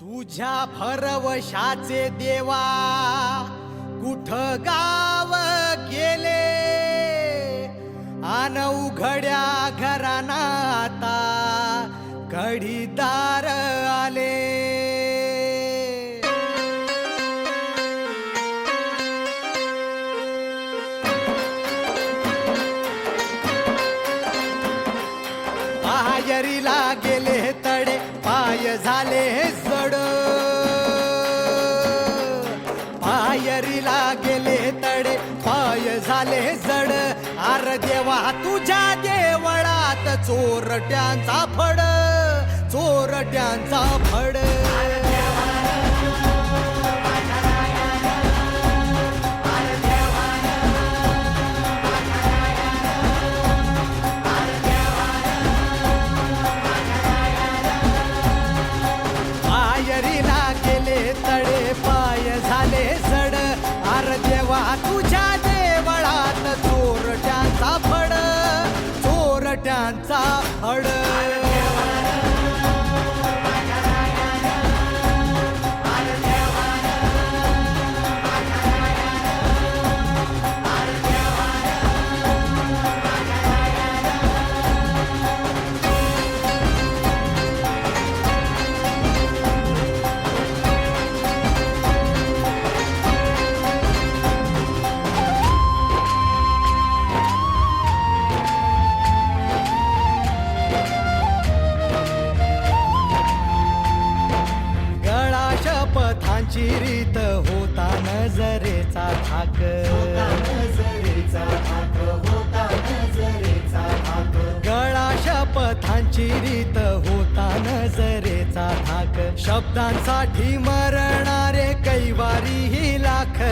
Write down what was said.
तुझ्या भरवशाचे देवा कुठ गाव गेले? आन उघड्या घराना आता घडीदार आले. बाहेरीला गेले तळ पायरीला गेले तडे. पाय झाले जड. आर देवा तुझ्या देवळात चोरट्यांचा फड. चोरट्यांचा फड. चोरट्यांचा फड दोघांची रीत होता नजरेचा धाक. नजरेचा होता नजरेचा धाक. शपथांची रीत होता नजरेचा धाक. शब्दांसाठी मरणारे कैवारी ही लाख.